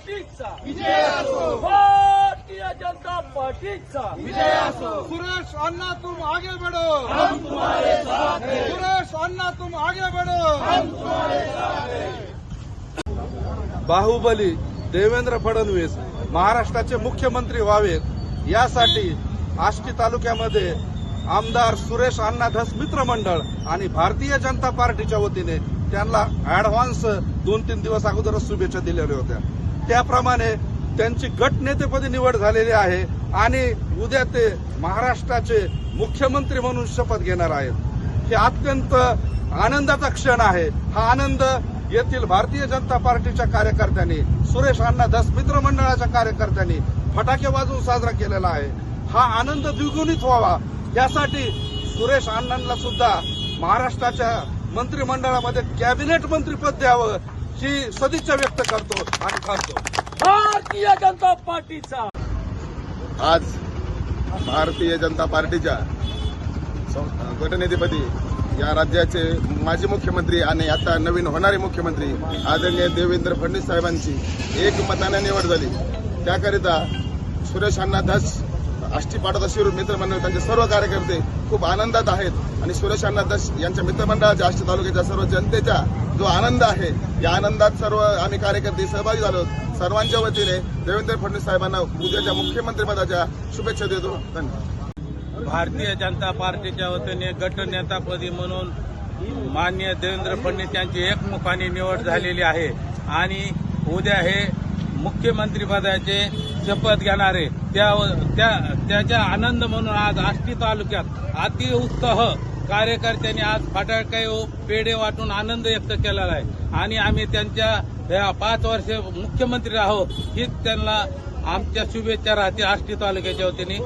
पार्टीचा. भारतीय जनता पार्टीचा. सुरेश अन्ना तुम आगे बढ़ो. हम तुम्हारे साथ हैं. सुरेश अन्ना तुम आगे बढ़ो. हम बाहुबली देवेंद्र फडणवीस महाराष्ट्राचे मुख्यमंत्री व्हावेत. यासाठी आष्टी तालुक्यामध्ये आमदार सुरेश अण्णा धस मित्रमंडळ आणि भारतीय जनता पार्टीच्या वतीने त्यांना ऍडव्हान्स दोन तीन दिवस अगोदरच शुभेच्छा दिलेल्या होत्या. त्याप्रमाणे त्यांची गटनेतेपदी निवड झालेली आहे आणि उद्या ते महाराष्ट्राचे मुख्यमंत्री म्हणून शपथ घेणार आहेत. हे अत्यंत आनंदाचा क्षण आहे. हा आनंद येथील भारतीय जनता पार्टीच्या कार्यकर्त्यांनी सुरेश अण्णा धस मित्र मंडळाच्या कार्यकर्त्यांनी फटाके वाजवून साजरा केलेला आहे. हा आनंद द्विगुणित व्हावा. यासाठी सुरेश अण्णांना सुद्धा महाराष्ट्राच्या मंत्रिमंडळामध्ये कॅबिनेट मंत्रीपद द्यावं ही सदिच्छा व्यक्त करतो आणि थांबतो. भारतीय जनता पार्टीचा. आज भारतीय जनता पार्टीच्या सं- गटनेतेपदी या राज्याचे माजी मुख्यमंत्री आणि आता नवीन होणारे मुख्यमंत्री आदरणीय देवेंद्र फडणवीस साहेबांची एक मताने निवड झाली. त्याकरिता सुरेश अण्णा धस आष्टी पाडोदा शिरूर मित्रमंडळ त्यांचे सर्व कार्यकर्ते खूप आनंदात आहेत. आणि सुरेश अण्णा यांच्या मित्रमंडळाच्या आष्टी तालुक्याच्या सर्व जनतेचा जो आनंद आहे या आनंदात सर्व आम्ही कार्यकर्ते सहभागी झालो. सर्वांच्या वतीने देवेंद्र फडणवीस साहेबांना उद्याच्या मुख्यमंत्रीपदाच्या शुभेच्छा देतो. धन्यवाद. भारतीय जनता पार्टीच्या वतीने गटनेतापदी म्हणून मान्य देवेंद्र फडणवीस यांची एकमुखाने निवड झालेली आहे. आणि उद्या हे मुख्यमंत्रीपदाचे शपथ घेणारे. त्या त्या त्याचा आनंद म्हणून आज आष्टी तालुक्यात अतिउत्साह कार्यकर्त्यांनी आज फटाके पेढे वाटून आनंद व्यक्त केलेला आहे. आणि आम्ही त्यांच्या या पाच वर्ष मुख्यमंत्री आहोत हीच त्यांना आमच्या शुभेच्छा राहतील आष्टी तालुक्याच्या वतीने.